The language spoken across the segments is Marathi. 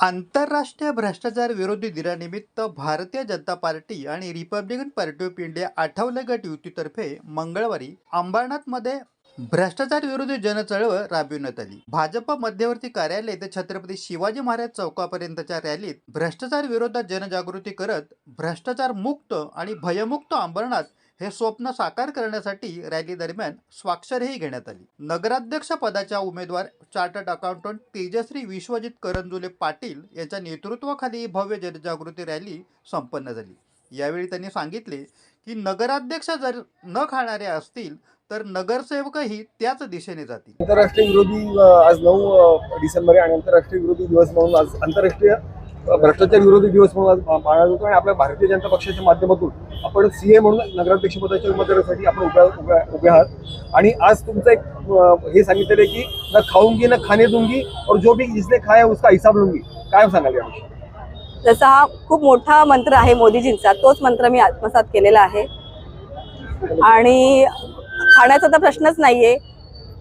आंतरराष्ट्रीय भ्रष्टाचार विरोधी दिनानिमित्त भारतीय जनता पार्टी आणि Republican party of India Athawale गट युतीतर्फे मंगळवारी अंबरनाथमध्ये भ्रष्टाचार विरोधी जनचळवळ राबविण्यात आली. भाजप मध्यवर्ती कार्यालय ते छत्रपती शिवाजी महाराज चौकापर्यंतच्या रॅलीत भ्रष्टाचार विरोधात जनजागृती करत भ्रष्टाचार मुक्त आणि भयमुक्त अंबरनाथ हे स्वप्न साकार करण्यासाठी रॅली दरम्यान स्वाक्षरीही घेण्यात आली. नगराध्यक्ष पदाच्या उमेदवार चार्टर्ड अकाउंटंट तेजश्री विश्वजित करंजुले पाटील यांच्या नेतृत्वाखाली ही भव्य जनजागृती रॅली संपन्न झाली. यावेळी त्यांनी सांगितले की नगराध्यक्ष जर न खाणारे असतील तर नगरसेवकही त्याच दिशेने जातील. आंतरराष्ट्रीय विरोधी आज नऊ डिसेंबर आणि आंतरराष्ट्रीय विरोधी दिवस म्हणून आज आंतरराष्ट्रीय भ्रष्टाचार विरोधी दिवस म्हणून आज पा- जातो आणि आपल्या भारतीय जनता पक्षाच्या माध्यमातून आपण सीए म्हणून नगराध्यक्ष पदाच्या उमेदवारासाठी आपण उभ्या उभ्या उभे आहात. आणि आज तुमचं एक हे सांगितलेलं आहे की न खाऊंगी न खाणे दूंगी और जो भी जिसने खाया उसका हिसाब लुंगी. काय सांगाल याविषयी? जसा हा खूप मोठा मंत्र आहे मोदीजींचा तोच मंत्र मी आत्मसात केलेला आहे. आणि खाण्याचा तर प्रश्नच नाहीये.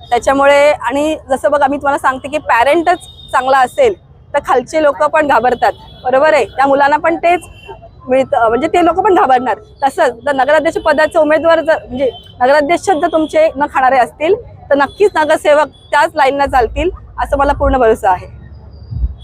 त्याच्यामुळे आणि जसं बघा मी तुम्हाला सांगते की पॅरेंटच चांगला असेल तर खालचे लोक पण घाबरतात. बरोबर आहे? त्या मुलांना पण तेच मिळतं. म्हणजे ते लोक पण घाबरणार. तसंच जर नगराध्यक्ष पदाचे उमेदवार जर म्हणजे नगराध्यक्ष जर तुमचे न खाणारे असतील तर नक्कीच नगरसेवक त्याच लाईनला चालतील असं मला पूर्ण भरोसा आहे.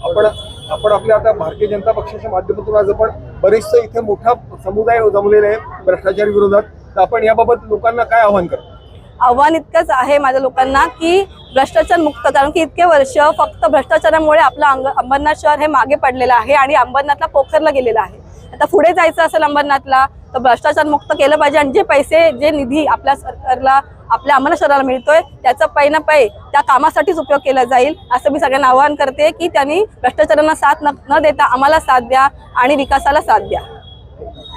आपण आपण आपल्या आता भारतीय जनता पक्षाच्या माध्यमातून आज आपण बरेचसे इथे मोठा समुदाय जमलेला आहे भ्रष्टाचार विरोधात. तर आपण याबाबत लोकांना काय आव्हान करतो? आव्हान इतकंच आहे माझ्या लोकांना की भ्रष्टाचार मुक्त कारण की इतके वर्ष फक्त भ्रष्टाचारामुळे आपलं अंग अंबरनाथ शहर हे मागे पडलेलं आहे आणि अंबरनाथला पोखरला गेलेलं आहे. आता पुढे जायचं असेल अंबरनाथला तर भ्रष्टाचार मुक्त केलं पाहिजे आणि जे पैसे जे निधी आपल्या सरकारला आपल्या अंबरनाथ शहराला मिळतोय त्याचा पै ना पै त्या कामासाठीच उपयोग केला जाईल असं मी सगळ्यांना आवाहन करते की त्यांनी भ्रष्टाचारांना साथ न न देता आम्हाला साथ द्या आणि विकासाला साथ द्या.